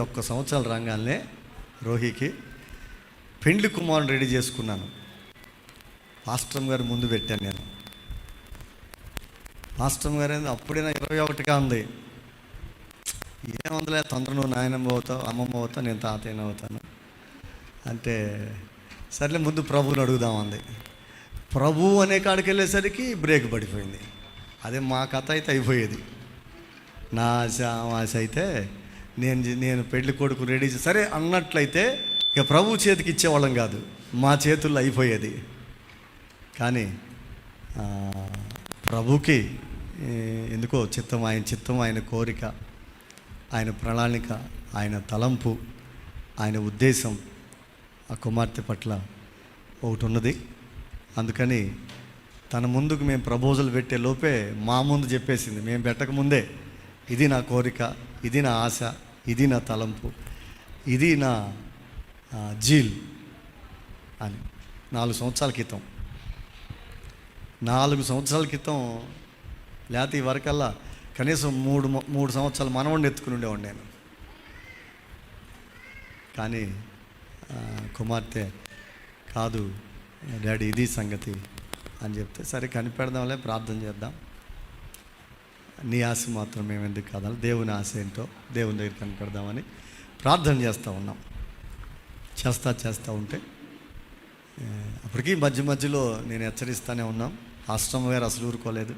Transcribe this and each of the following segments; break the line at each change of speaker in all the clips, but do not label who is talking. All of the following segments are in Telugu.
ఒక్క సంవత్సరాలు రాగానే రోహికి పెండ్లి కుమారుని రెడీ చేసుకున్నాను. పాస్టర్ గారు ముందు పెట్టాను నేను. మాస్టర్ గారు ఏంది? అప్పుడే నా ఇరవై ఒకటిగా ఉంది. ఏముందిలే తొందర నువ్వు నాయనమ్మ అవుతావు అమ్మమ్మ అవుతావు నేను తాతయ్యన అవుతాను. అంటే సర్లే ముందు ప్రభువుని అడుగుదాం అంది. ప్రభు అనే కాడికి వెళ్ళేసరికి బ్రేక్ పడిపోయింది. అదే మా కథ అయితే అయిపోయేది. నా ఆశ ఆశ అయితే నేను నేను పెళ్ళి కొడుకు రెడీ సరే అన్నట్లయితే ఇక ప్రభు చేతికి ఇచ్చేవాళ్ళం కాదు. మా చేతుల్లో అయిపోయేది. కానీ ప్రభుకి ఎందుకో చిత్తం ఆయన చిత్తం ఆయన కోరిక ఆయన ప్రణాళిక ఆయన తలంపు ఆయన ఉద్దేశం ఆ కుమార్తె పట్ల ఒకటి ఉన్నది. అందుకని తన ముందుకు మేము ప్రపోజల్ పెట్టే లోపే మా ముందు చెప్పేసింది. మేము పెట్టకముందే ఇది నా కోరిక. ఇది నా ఆశ ఇది నా తలంపు ఇది నా జీల్ అని. నాలుగు సంవత్సరాల క్రితం. నాలుగు సంవత్సరాల క్రితం లేకపోతే ఈ వరకల్లా కనీసం మూడు మూడు సంవత్సరాలు మనవాడిని ఎత్తుకుని ఉండేవాడిని నేను. కానీ కుమార్తె కాదు డాడీ ఇది సంగతి అని చెప్తే సరే కనిపెడదాంలే ప్రార్థన చేద్దాం. నీ ఆశ మాత్రం మేము ఎందుకు దేవుని ఆశ ఏంటో దేవుని దగ్గర కనపడదామని ప్రార్థన చేస్తూ ఉన్నాం. చేస్తా చేస్తూ ఉంటే అప్పటికీ మధ్య మధ్యలో నేను హెచ్చరిస్తూనే ఉన్నాం. ఆశ్రమ గారు అసలు ఊరుకోలేదు.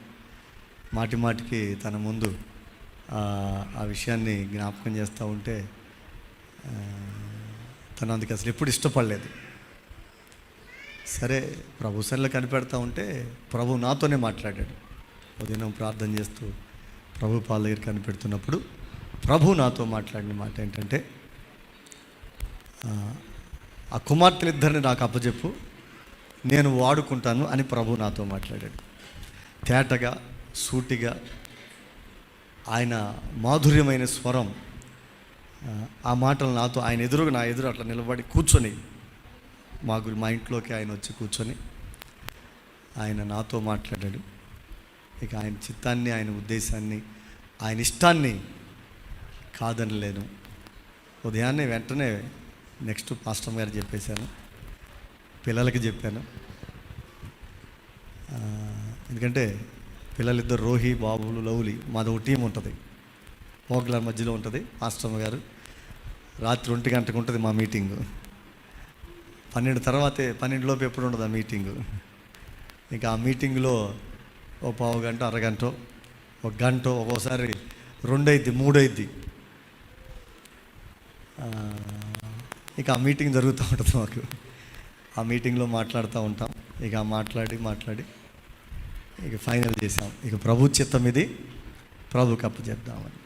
మాటి మాటికి తన ముందు ఆ, విషయాన్ని జ్ఞాపకం చేస్తూ ఉంటే తను అందుకు అసలు ఎప్పుడు ఇష్టపడలేదు. సరే ప్రభు సరిలో కనిపెడతా ఉంటే ప్రభు నాతోనే మాట్లాడాడు. ఉదయం ప్రార్థన చేస్తూ ప్రభు పాల దగ్గర కనిపెడుతున్నప్పుడు ప్రభు నాతో మాట్లాడిన మాట ఏంటంటే ఆ, కుమార్తెలిద్దరిని నాకు అప్పచెప్పు నేను వాడుకుంటాను అని ప్రభు నాతో మాట్లాడాడు. తేటగా సూటిగా ఆయన మాధుర్యమైన స్వరం ఆ, మాటలు నాతో ఆయన ఎదురుగా నా ఎదురు అట్లా నిలబడి కూర్చొని మా గు- మా ఇంట్లోకి ఆయన వచ్చి కూర్చొని ఆయన నాతో మాట్లాడాడు. ఇక ఆయన చిత్తాన్ని ఆయన ఉద్దేశాన్ని ఆయన ఇష్టాన్ని కాదనలేను. ఉదయాన్నే వెంటనే నెక్స్ట్ పాస్టర్ గారు చెప్పేశాను. పిల్లలకి చెప్పాను. ఎందుకంటే పిల్లలిద్దరు రోహి బాబులు లవ్లీ మాది ఒక టీం ఉంటుంది. పోగ్ల మధ్యలో ఉంటుంది పాస్టమ్మ గారు. రాత్రి ఒంటి గంటకు ఉంటుంది మా మీటింగు. పన్నెండు తర్వాతే పన్నెండులోపు ఎప్పుడు ఉండదు ఆ మీటింగు. ఇంకా ఆ మీటింగ్లో ఓ పావు గంట అరగంట ఒక గంట ఒక్కోసారి రెండైద్ది మూడైద్ది. ఇక ఆ మీటింగ్ జరుగుతూ ఉంటుంది మాకు. ఆ మీటింగ్లో మాట్లాడుతూ ఉంటాం. ఇక మాట్లాడి మాట్లాడి ఇక ఫైనల్ చేసాం. ఇక ప్రభు చిత్తం ఇది. ప్రభుకి అప్పు చెప్దామని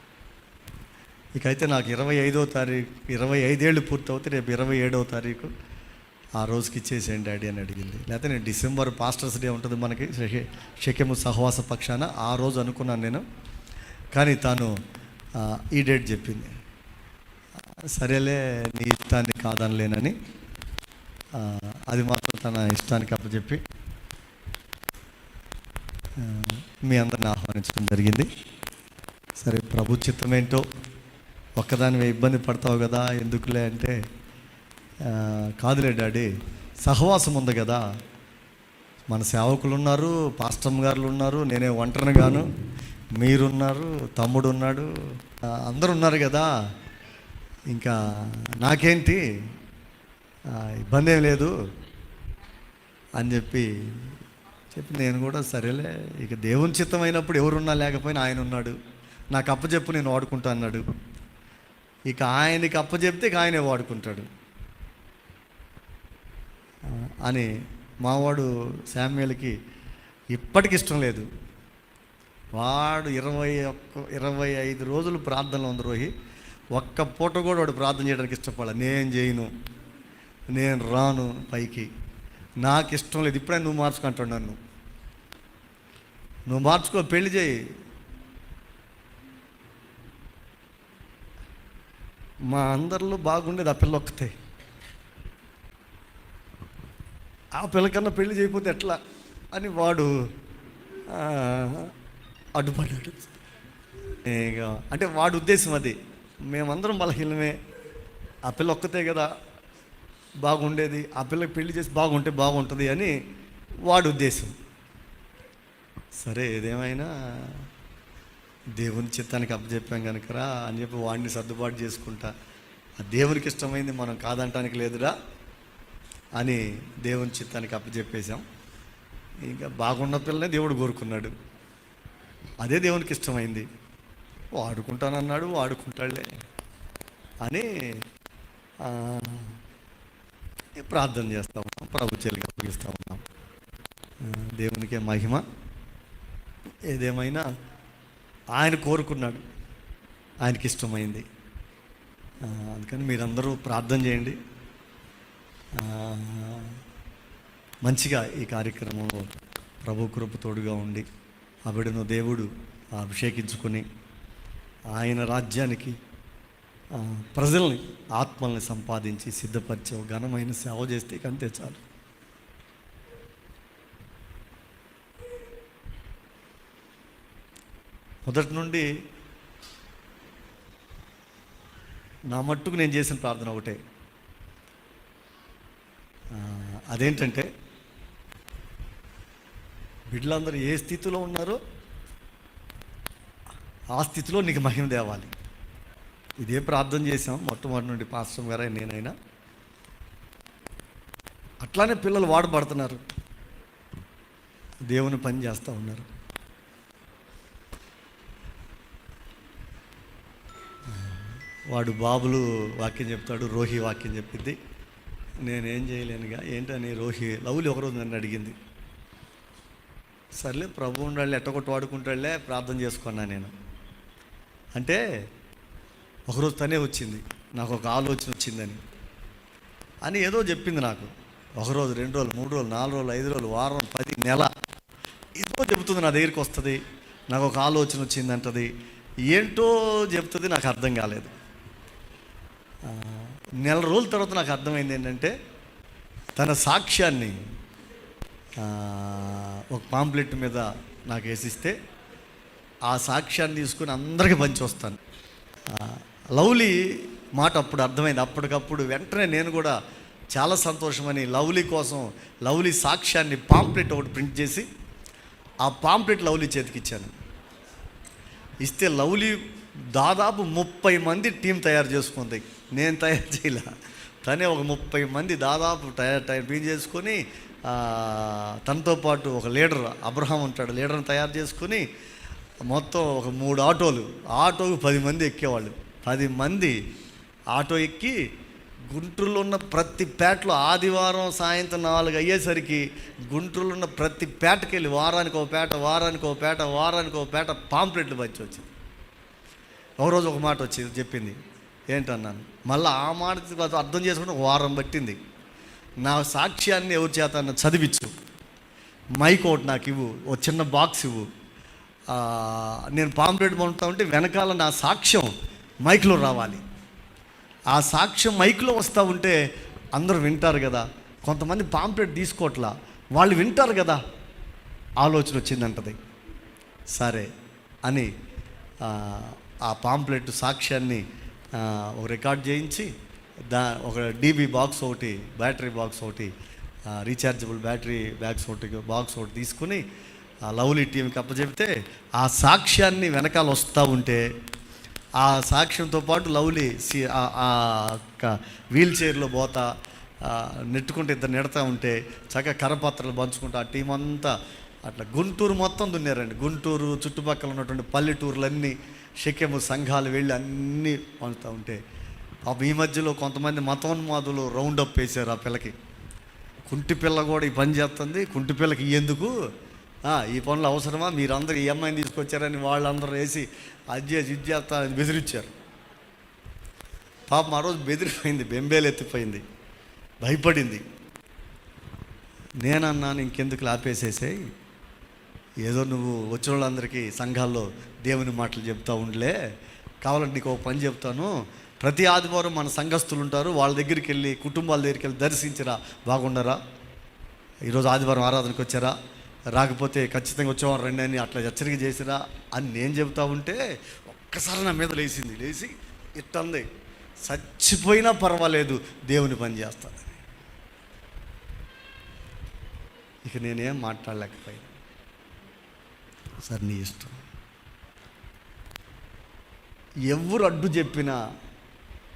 ఇక అయితే నాకు ఇరవై ఐదో తారీఖు ఇరవై ఐదేళ్ళు పూర్తవుతే రేపు ఇరవై ఏడవ తారీఖు. ఆ రోజుకి ఇచ్చేసేయండి డాడీ అని అడిగింది. లేకపోతే నేను డిసెంబర్ పాస్టర్స్ డే ఉంటుంది మనకి షకెము సహవాస పక్షాన ఆ రోజు అనుకున్నాను నేను. కానీ తాను ఈ డేట్ చెప్పింది. సరేలే నీ ఇష్టాన్ని కాదనలేనని లేనని అది మాత్రం తన ఇష్టానికి అప్పచెప్పి మీ అందరిని ఆహ్వానించడం జరిగింది. సరే ప్రభు ఏంటో ఒక్కదానివే ఇబ్బంది పడతావు కదా ఎందుకులే అంటే కాదులే డాడీ సహవాసం ఉంది కదా. మన సేవకులు ఉన్నారు పాస్టమ్ గారులు ఉన్నారు నేనే ఒంటరిని గాను మీరున్నారు తమ్ముడు ఉన్నాడు అందరు ఉన్నారు కదా. ఇంకా నాకేంటి? ఇబ్బంది ఏం లేదు అని చెప్పి చెప్పి నేను కూడా సరేలే ఇక దేవుని చిత్తం అయినప్పుడు ఎవరున్నా లేకపోయినా ఆయన ఉన్నాడు. నాకు అప్పచెప్పు నేను వాడుకుంటా అన్నాడు. ఇక ఆయనకి అప్పచెప్తే ఇక ఆయనే వాడుకుంటాడు. అని మావాడు శామ్యులకి ఇప్పటికి ఇష్టం లేదు. వాడు ఇరవై ఒక్క ఇరవై ఐదు రోజులు ప్రార్థనలో ఉంది రోహి. ఒక్క పూట కూడా వాడు ప్రార్థన చేయడానికి ఇష్టపడాలి. నేను చేయను నేను రాను పైకి. నాకు ఇష్టం లేదు. ఇప్పుడే నువ్వు మార్చుకుంటాడు నన్ను. నువ్వు మార్చుకో పెళ్ళి చేయి. మా అందరిలో బాగుండేది ఆ పిల్ల ఒక్కతే. ఆ పిల్లకన్నా పెళ్ళి చేయకపోతే ఎట్లా? అని వాడు అడ్డుపడ్డాడు. అంటే వాడి ఉద్దేశం అది. మేమందరం బలహీనమే. ఆ పిల్ల ఒక్కతే కదా బాగుండేది. ఆ పిల్లకి పెళ్ళి చేసి బాగుంటే బాగుంటుంది అని వాడి ఉద్దేశం. సరే ఏదేమైనా దేవుని చిత్తానికి అప్పచెప్పాం కనుకరా అని చెప్పి వాడిని సర్దుబాటు చేసుకుంటా. ఆ దేవునికి ఇష్టమైంది మనం కాదంటానికి లేదురా. అని దేవుని చిత్తానికి అప్పచెప్పేశాం. ఇంకా బాగున్న పిల్లనే దేవుడు కోరుకున్నాడు. అదే దేవునికి ఇష్టమైంది. వాడుకుంటానన్నాడు వాడుకుంటాడులే అని ప్రార్థన చేస్తా. ఉన్నాం ప్రభు అప్పగిస్తూ ఉన్నాం. దేవునికే మహిమ. ఏదేమైనా ఆయన కోరుకున్నాడు. ఆయనకి ఇష్టమైంది. అందుకని మీరందరూ ప్రార్థన చేయండి. మంచిగా ఈ కార్యక్రమంలో ప్రభు కృప తోడుగా ఉండి ఆ బిడ్డను దేవుడు అభిషేకించుకొని ఆయన రాజ్యానికి ప్రజల్ని ఆత్మల్ని సంపాదించి సిద్ధపరిచే ఘనమైన సేవ చేస్తే కంతే చాలు. మొదటి నుండి నా మట్టుకు నేను చేసిన ప్రార్థన ఒకటే. అదేంటంటే బిడ్డలందరూ ఏ స్థితిలో ఉన్నారో ఆ స్థితిలో నీకు మహిమ తేవాలి. ఇదే ప్రార్థన చేసాం మొట్టమొదటి నుండి పాస్టర్ గారే నేనైనా. అట్లానే పిల్లలు వాడబడుతున్నారు దేవుని పని చేస్తూ ఉన్నారు. వాడు బాబులు వాక్యం చెప్తాడు రోహి వాక్యం చెప్పింది. నేనేం చేయలేనుగా ఏంటని రోహి లవ్లీ ఒకరోజు నన్ను అడిగింది. సర్లే ప్రభు ఉండాలి ఎట్టగొట్టు వాడుకుంటాడులే ప్రార్థన చేసుకున్నా నేను. అంటే ఒకరోజు తనే వచ్చింది నాకు ఒక ఆలోచన వచ్చిందని. అని ఏదో చెప్పింది నాకు. ఒకరోజు రెండు రోజులు మూడు రోజులు నాలుగు రోజులు ఐదు రోజులు వారం పది నెల ఏదో చెబుతుంది నా దగ్గరికి వస్తుంది నాకు ఒక ఆలోచన వచ్చింది అంటది ఏంటో చెప్తుంది నాకు అర్థం కాలేదు. నెల రోజుల తర్వాత నాకు అర్థమైంది ఏంటంటే తన సాక్ష్యాన్ని ఒక పాంప్లెట్ మీద నాకు వేసిస్తే ఆ సాక్ష్యాన్ని తీసుకుని అందరికీ పంచి వస్తాను లవ్లీ మాట అప్పుడు అర్థమైంది. అప్పటికప్పుడు వెంటనే నేను కూడా చాలా సంతోషమని లవ్లీ కోసం లవ్లీ సాక్ష్యాన్ని పాంప్లెట్ ఒకటి ప్రింట్ చేసి ఆ పాంప్లెట్ లవ్లీ చేతికి ఇచ్చాను. ఇస్తే లవ్లీ దాదాపు ముప్పై మంది టీం తయారు చేసుకుంది. నేను తయారు చేయలే. తనే ఒక ముప్పై మంది దాదాపు తయారు తయారు చేసుకొని తనతో పాటు ఒక లీడర్ అబ్రహాం ఉంటాడు లీడర్ని తయారు చేసుకొని మొత్తం ఒక మూడు ఆటోలు ఆటోకు పది మంది ఎక్కేవాళ్ళు. పది మంది ఆటో ఎక్కి గుంటూరులో ఉన్న ప్రతి పేటలో ఆదివారం సాయంత్రం నాలుగు అయ్యేసరికి గుంటూరులో ఉన్న ప్రతి పేటకి వెళ్ళి వారానికి ఒక పేట వారానికి ఒక పేట వారానికి ఒక పేట పాంప్లెట్లు వచ్చి వచ్చింది. ఒక రోజు ఒక మాట వచ్చింది చెప్పింది. ఏంటన్నాను? మళ్ళీ ఆ మాట అర్థం చేసుకుంటే ఒక వారం పట్టింది. నా సాక్ష్యాన్ని ఎవరి చేత చదివించు మైక్ ఒకటి నాకు ఇవ్వు. ఓ చిన్న బాక్స్ ఇవ్వు. నేను పాంప్లెట్ పంపుతా ఉంటే వెనకాల నా సాక్ష్యం మైక్లో రావాలి. ఆ సాక్ష్యం మైక్లో వస్తూ ఉంటే అందరూ వింటారు కదా. కొంతమంది పాంప్లెట్ తీసుకోవట్లా వాళ్ళు వింటారు కదా. ఆలోచన వచ్చిందంటది. సరే అని ఆ, పాంప్లెట్ సాక్ష్యాన్ని ఒక రికార్డ్ చేయించి దా ఒక డీబీ బాక్స్ ఒకటి బ్యాటరీ బాక్స్ ఒకటి రీఛార్జబుల్ బ్యాటరీ బ్యాగ్స్ ఒకటి బాక్స్ ఒకటి తీసుకుని ఆ లవ్లీ టీంకి అప్పచెప్తే ఆ సాక్ష్యాన్ని వెనకాల వస్తూ ఉంటే ఆ సాక్ష్యంతో పాటు లవ్లీ సి ఆ- వీల్ చైర్లో పోతా నెట్టుకుంటే ఇద్దరు నెడతా ఉంటే చక్కగా కరపత్రాలు పంచుకుంటూ ఆ టీం అంతా అట్లా గుంటూరు మొత్తం దున్నారండి. గుంటూరు చుట్టుపక్కల ఉన్నటువంటి పల్లెటూర్లన్నీ షెకెము సంఘాలు వెళ్ళి అన్నీ పంచుతూ ఉంటే ఈ మధ్యలో కొంతమంది మతోన్మాదులు రౌండ్ అప్ వేశారు ఆ పిల్లకి. కుంటి పిల్ల కూడా ఈ పని చేస్తుంది. కుంటి పిల్లకి ఎందుకు? ఈ పనులు అవసరమా? మీరందరూ ఈ అమ్మాయిని తీసుకొచ్చారని వాళ్ళందరూ వేసి అజ్జే చేసి ఇది చేస్తా అని బెదిరించారు. పాపం ఆ రోజు బెదిరిపోయింది బెంబేలు ఎత్తిపోయింది. భయపడింది. నేనన్నాను ఇంకెందుకు ఆపేసేసాయి ఏదో నువ్వు వచ్చిన వాళ్ళందరికీ సంఘాల్లో దేవుని మాటలు చెప్తా ఉండలే. కావాలంటే నీకు ఒక పని చెప్తాను. ప్రతి ఆదివారం మన సంఘస్థులు ఉంటారు. వాళ్ళ దగ్గరికి వెళ్ళి కుటుంబాల దగ్గరికి వెళ్ళి దర్శించరా. బాగుండరా? ఈరోజు ఆదివారం ఆరాధనకు వచ్చారా? రాకపోతే ఖచ్చితంగా వచ్చేవారు రండి అని అట్లా హెచ్చరిక చేసిరా అని నేను చెబుతా ఉంటే ఒక్కసారి నా మీద లేచింది. లేచి ఇట్టంది. చచ్చిపోయినా పర్వాలేదు. దేవుని పని చేస్తాను ఇక నేనేం మాట్లాడలేకపోయాను. సార్ నీ ఇష్టం. ఎవరు అడ్డు చెప్పినా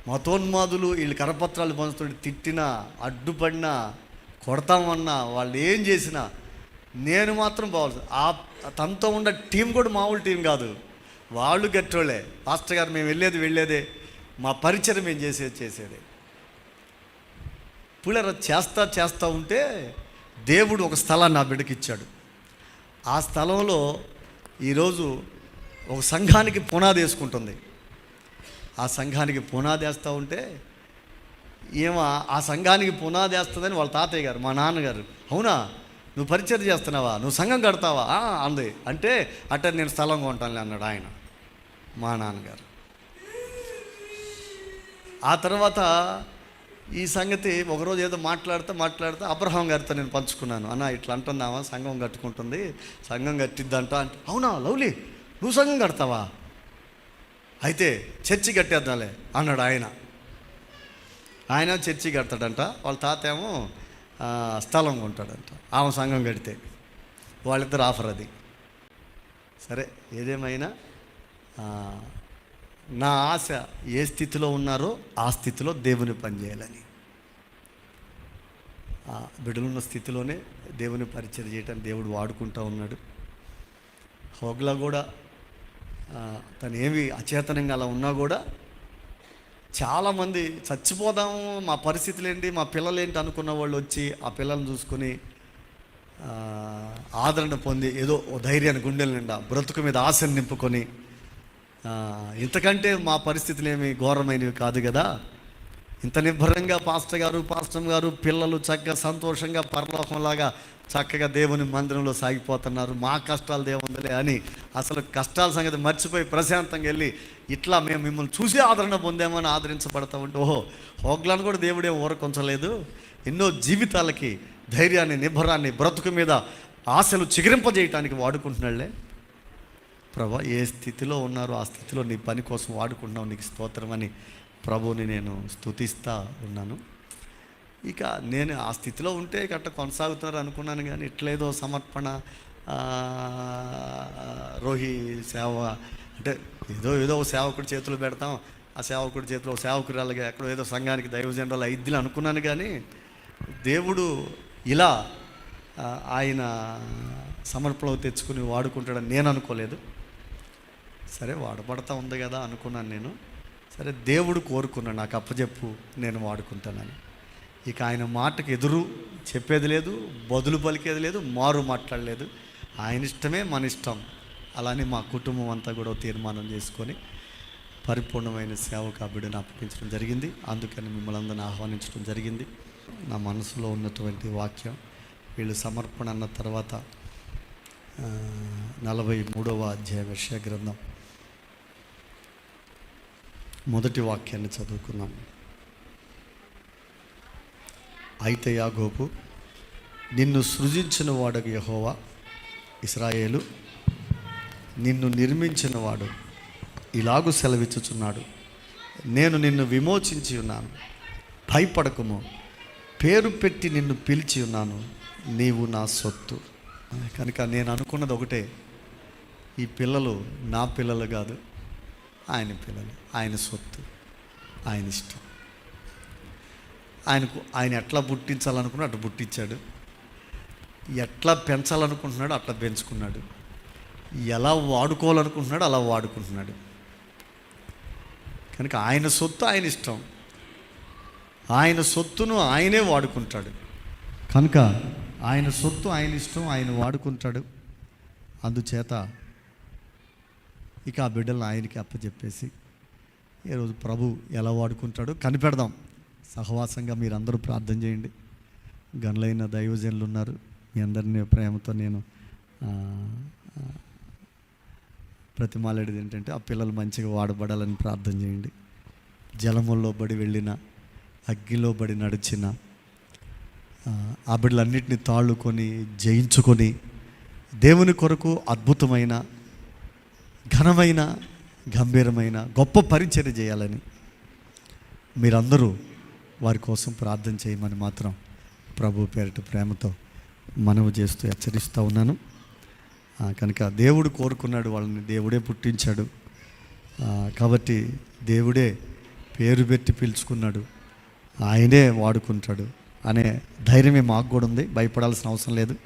మతోన్మాదులు వీళ్ళు కరపత్రాలు పంచుతుంటే తిట్టినా అడ్డుపడినా కొడతామన్నా వాళ్ళు ఏం చేసినా నేను మాత్రం బాగుంది ఆ తనతో ఉన్న టీం కూడా మామూలు టీం కాదు. వాళ్ళు గట్టోళ్ళే. పాస్టర్ గారు మేము వెళ్ళేది వెళ్ళేదే. మా పరిచయం మేము చేసేది చేసేదే. పుల్లర చేస్తా చేస్తూ ఉంటే దేవుడు ఒక స్థలాన్ని నా బిడ్డకి ఇచ్చాడు. ఆ స్థలంలో ఈరోజు ఒక సంఘానికి పునాది వేసుకుంటుంది. ఆ సంఘానికి పునాది వేస్తూ ఉంటే ఏమో ఆ సంఘానికి పునాది వేస్తుందని వాళ్ళ తాతయ్య గారు మా నాన్నగారు అవునా నువ్వు పరిచయం చేస్తున్నావా? నువ్వు సంఘం కడతావా? అంది. అంటే అట్ట నేను స్థలం కొంటానులే అన్నాడు ఆయన మా నాన్నగారు. ఆ తర్వాత ఈ సంగతి ఒకరోజు ఏదో మాట్లాడితే మాట్లాడితే అబ్రహాం గారితో నేను పంచుకున్నాను. అన్న ఇట్లా అంటున్నావా? సంఘం కట్టుకుంటుంది. సంఘం కట్టిద్దంట అంటే అవునా లవ్లీ? నువ్వు సంఘం కడతావా? అయితే చర్చి కట్టేద్దాంలే అన్నాడు ఆయన. ఆయన చర్చి కడతాడంట. వాళ్ళ తాత ఏమో స్థలం కొంటాడంట. ఆమె సంఘం కడితే వాళ్ళిద్దరు ఆఫర్ అది. సరే ఏదేమైనా నా ఆశ ఏ స్థితిలో ఉన్నారో ఆ స్థితిలో దేవుని పనిచేయాలని బిడ్డలున్న స్థితిలోనే దేవుని పరిచయం చేయటం దేవుడు వాడుకుంటూ ఉన్నాడు. హోగ్లా కూడా తను ఏమి అచేతనంగా అలా ఉన్నా కూడా చాలామంది చచ్చిపోదాము మా పరిస్థితులు ఏంటి మా పిల్లలు ఏంటి అనుకున్న వాళ్ళు వచ్చి ఆ పిల్లల్ని చూసుకొని ఆదరణ పొంది ఏదో ఓ ధైర్యాన్ని గుండెల నిండా బ్రతుకు మీద ఆశను నింపుకొని ఇంతకంటే మా పరిస్థితులేమి ఘోరమైనవి కాదు కదా. ఇంత నిబ్బరంగా పాస్టర్ గారు పాస్టర్ గారు పిల్లలు చక్కగా సంతోషంగా పరలోకంలాగా చక్కగా దేవుని మందిరంలో సాగిపోతున్నారు. మా కష్టాలు దేవుందిలే అని అసలు కష్టాల సంగతి మర్చిపోయి ప్రశాంతంగా వెళ్ళి ఇట్లా మేము మిమ్మల్ని చూసి ఆదరణ పొందామని ఆదరించబడతా ఉంటే ఓహో హోగ్లాన్ని కూడా దేవుడే ఊరకొంచలేదు. ఎన్నో జీవితాలకి ధైర్యాన్ని నిబ్బరాన్ని బ్రతుకు మీద ఆశలు చిగురింపజేయటానికి వాడుకుంటున్నాళ్ళే ప్రభా ఏ స్థితిలో ఉన్నారో ఆ స్థితిలో నీ పని కోసం వాడుకుంటున్నావు. నీకు స్తోత్రం అని ప్రభుని నేను స్థుతిస్తా ఉన్నాను. ఇక నేను ఆ స్థితిలో ఉంటే గట్ట కొనసాగుతున్నారు అనుకున్నాను కానీ ఇట్లేదో సమర్పణ రోహి సేవ అంటే ఏదో ఏదో ఒక సేవకుడి చేతులు పెడతాం. ఆ సేవకుడి చేతిలో సేవకురాలుగా ఎక్కడో ఏదో సంఘానికి దైవజనరాలు అయిద్దిలు అనుకున్నాను కానీ దేవుడు ఇలా ఆయన సమర్పణలో తెచ్చుకుని వాడుకుంటాడని నేను అనుకోలేదు. సరే వాడబడతా ఉంది కదా అనుకున్నాను నేను. సరే దేవుడు కోరుకున్నాను నాకు అప్పచెప్పు నేను వాడుకుంటానని. ఇక ఆయన మాటకు ఎదురు చెప్పేది లేదు బదులు పలికేది లేదు మారు మాట్లాడలేదు. ఆయన ఇష్టమే మన ఇష్టం. అలానే మా కుటుంబం అంతా కూడా తీర్మానం చేసుకొని పరిపూర్ణమైన సేవకు ఆ బిడ్డను అప్పగించడం జరిగింది. అందుకని మిమ్మల్ని అందరిని ఆహ్వానించడం జరిగింది. నా మనసులో ఉన్నటువంటి వాక్యం వీళ్ళు సమర్పణ అన్న తర్వాత నలభై మూడవ అధ్యాయ విషయ గ్రంథం. మొదటి వాక్యాన్ని చదువుకున్నాం. అయితే యాగోపు నిన్ను సృజించిన వాడు యహోవా ఇస్రాయేలు నిన్ను నిర్మించిన వాడు ఇలాగు సెలవిచ్చుచున్నాడు. నేను నిన్ను విమోచించి ఉన్నాను. భయపడకము. పేరు పెట్టి నిన్ను పిలిచి ఉన్నాను. నీవు నా సొత్తు. కనుక నేను అనుకున్నది ఒకటే. ఈ పిల్లలు నా పిల్లలు కాదు. ఆయన పిల్లలు ఆయన సొత్తు ఆయన ఇష్టం. ఆయనకు ఆయన ఎట్లా పుట్టించాలనుకున్నాడు అట్లా పుట్టించాడు. ఎట్లా పెంచాలనుకుంటున్నాడు అట్లా పెంచుకున్నాడు. ఎలా వాడుకోవాలనుకుంటున్నాడు అలా వాడుకుంటున్నాడు. కనుక ఆయన సొత్తు ఆయన ఇష్టం. ఆయన సొత్తును ఆయనే వాడుకుంటాడు. కనుక ఆయన సొత్తు ఆయన ఇష్టం ఆయన వాడుకుంటాడు. అందుచేత ఇక ఆ బిడ్డలను ఆయనకి అప్పచెప్పేసి ఈరోజు ప్రభు ఎలా వాడుకుంటాడో కనిపెడదాం. సహవాసంగా మీరందరూ ప్రార్థన చేయండి. గనులైన దైవజనులు ఉన్నారు. మీ అందరినీ ప్రేమతో నేను ఆ, ఏంటంటే ఆ పిల్లలు మంచిగా వాడబడాలని ప్రార్థన చేయండి. జలముల్లో బడి వెళ్ళిన అగ్గిలో బడి నడిచిన ఆ, ఆ బిడ్డలన్నింటినీ తాళ్ళుకొని జయించుకొని దేవుని కొరకు అద్భుతమైన ఘనమైన గంభీరమైన గొప్ప పరిచర్య చేయాలని మీరందరూ వారి కోసం ప్రార్థన చేయమని మాత్రం ప్రభు పేరిట ప్రేమతో మనవి చేస్తూ హెచ్చరిస్తూ ఉన్నాను. కనుక దేవుడు కోరుకున్నాడు వాళ్ళని దేవుడే పుట్టించాడు. కాబట్టి దేవుడే పేరు పెట్టి పిలుచుకున్నాడు. ఆయనే వాడుకుంటాడు అనే ధైర్యమే మాకు కూడా ఉంది. భయపడాల్సిన అవసరం లేదు.